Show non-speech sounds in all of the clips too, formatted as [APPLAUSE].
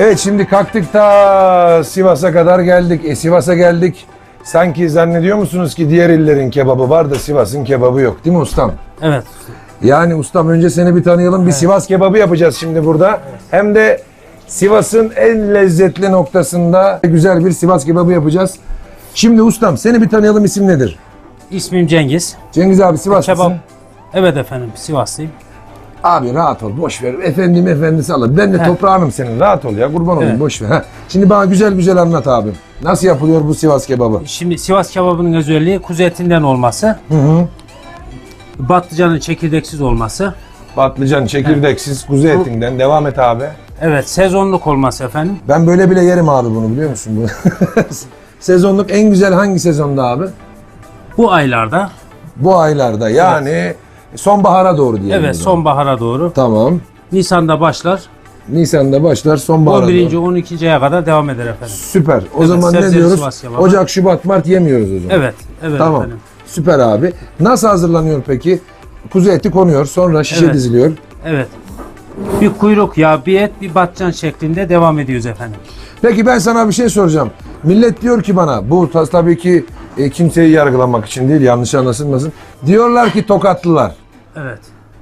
Evet şimdi kalktık ta Sivas'a kadar geldik. E Sivas'a geldik. Sanki zannediyor musunuz ki diğer illerin kebabı var da Sivas'ın kebabı yok değil mi ustam? Evet. Yani ustam önce seni bir tanıyalım. Bir Sivas kebabı yapacağız şimdi burada. Hem de Sivas'ın en lezzetli noktasında güzel bir Sivas kebabı yapacağız. Şimdi ustam seni bir tanıyalım isim nedir? İsmim Cengiz. Cengiz abi Sivaslısın. Kebap. Evet efendim Sivaslıyım. Abi rahat ol boş ver. Efendim efendisi Allah. Ben de Heh. toprağınım senin. Rahat ol ya kurban olayım Evet. boş ver. Ha. Şimdi bana güzel güzel anlat abi. Nasıl yapılıyor bu Sivas kebabı? Şimdi Sivas kebabının özelliği kuzu etinden olması, Hı hı. patlıcanın çekirdeksiz olması, Patlıcan, çekirdeksiz, kuzu etinden. Devam et abi. evet sezonluk olması efendim. Ben böyle bile yerim abi bunu biliyor musun? [LAUGHS] Sezonluk en güzel hangi sezonda abi? Bu aylarda, Bu aylarda yani sonbahara doğru diyelim. evet sonbahara doğru. Tamam. Nisan'da başlar, Nisan'da başlar sonbahara 11. doğru. 12. aya kadar devam eder efendim. Süper. O Evet, zaman ne sebzeli diyoruz? Sivas. Ocak, Şubat, Mart yemiyoruz o zaman. Evet, evet Tamam. efendim. Süper abi. Nasıl hazırlanıyor peki? Kuzu eti konuyor, sonra şişe Evet. diziliyor. Evet. Bir kuyruk yağı, bir et, bir batcan şeklinde devam ediyoruz efendim. Peki ben sana bir şey soracağım. Millet diyor ki bana, bu ta- tabii ki e, kimseyi yargılamak için değil, yanlış anlaşılmasın. Diyorlar ki tokatlılar. Evet.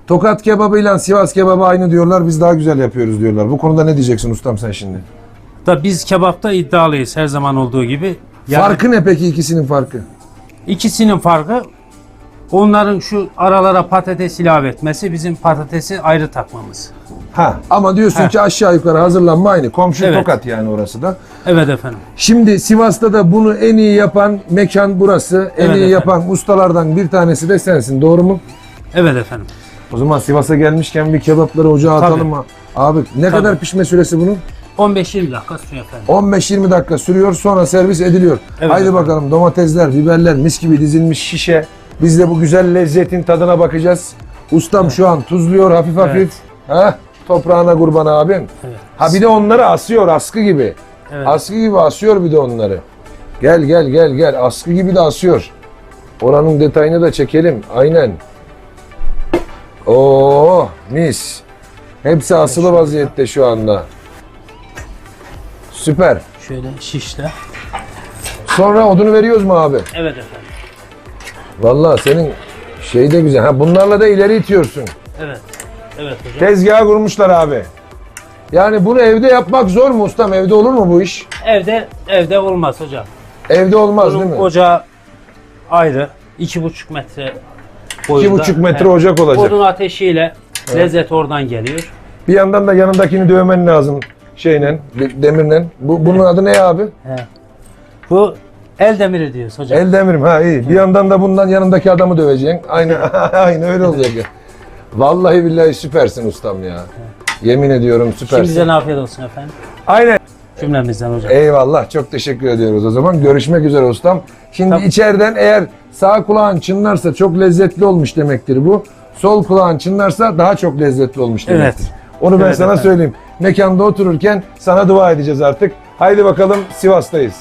Tokat kebabıyla Sivas kebabı aynı diyorlar, biz daha güzel yapıyoruz diyorlar. Bu konuda ne diyeceksin ustam sen şimdi? Da biz kebapta iddialıyız her zaman olduğu gibi. Yani Farkı ne peki ikisinin farkı? ikisinin farkı onların şu aralara patates ilave etmesi, bizim patatesi ayrı takmamız. Ha ama diyorsun Ha. ki aşağı yukarı hazırlanma aynı. Komşu Evet. Tokat yani orası da. Evet efendim. Şimdi Sivas'ta da bunu en iyi yapan mekan burası. En Evet iyi efendim. yapan ustalardan bir tanesi de sensin. Doğru mu? Evet efendim. O zaman Sivas'a gelmişken bir kebapları ocağa Tabii. atalım mı? Abi ne kadar pişme süresi bunun? 15-20 dakika sürüyor efendim. 15-20 dakika sürüyor sonra servis ediliyor. Evet Haydi efendim. bakalım domatesler, biberler mis gibi dizilmiş şişe. Biz de bu güzel lezzetin tadına bakacağız. Ustam şu an tuzluyor hafif hafif. Evet. Ha? Toprağına kurban abim. Evet. Ha bir de onları asıyor askı gibi. Evet. Askı gibi asıyor bir de onları. Gel gel gel gel askı gibi de asıyor. Oranın detayını da çekelim. Aynen. Oo mis. Hepsi asılı vaziyette şu anda. Süper. Şöyle şişle. Sonra odunu veriyoruz mu abi? Evet efendim. Vallahi senin şey de güzel. Ha bunlarla da ileri itiyorsun. Evet. Evet hocam. Tezgahı kurmuşlar abi. Yani bunu evde yapmak zor mu ustam? Evde olur mu bu iş? Evde evde olmaz hocam. Evde olmaz Bunun değil mi? ocağı ayrı. 2,5 metre İki boyunda. buçuk metre Evet. ocak olacak. Odun ateşiyle lezzet oradan geliyor. Bir yandan da yanındakini dövmen lazım şeyle, de- demirle. Bu, bunun adı ne abi? He. Bu el demiri diyoruz hocam. El demirim ha iyi. Bir yandan da bundan yanındaki adamı döveceksin. Aynı [LAUGHS] aynı öyle olacak ya. Vallahi billahi süpersin ustam ya. Yemin ediyorum süpersin. Şimdiden afiyet olsun efendim. Aynen. Cümlemizden hocam. Eyvallah çok teşekkür ediyoruz o zaman. Görüşmek üzere ustam. Şimdi Tamam. içeriden eğer sağ kulağın çınlarsa çok lezzetli olmuş demektir bu. Sol kulağın çınlarsa daha çok lezzetli olmuş Evet. demektir. Onu ben Evet sana efendim. söyleyeyim. Mekanda otururken sana dua edeceğiz artık. Haydi bakalım Sivas'tayız.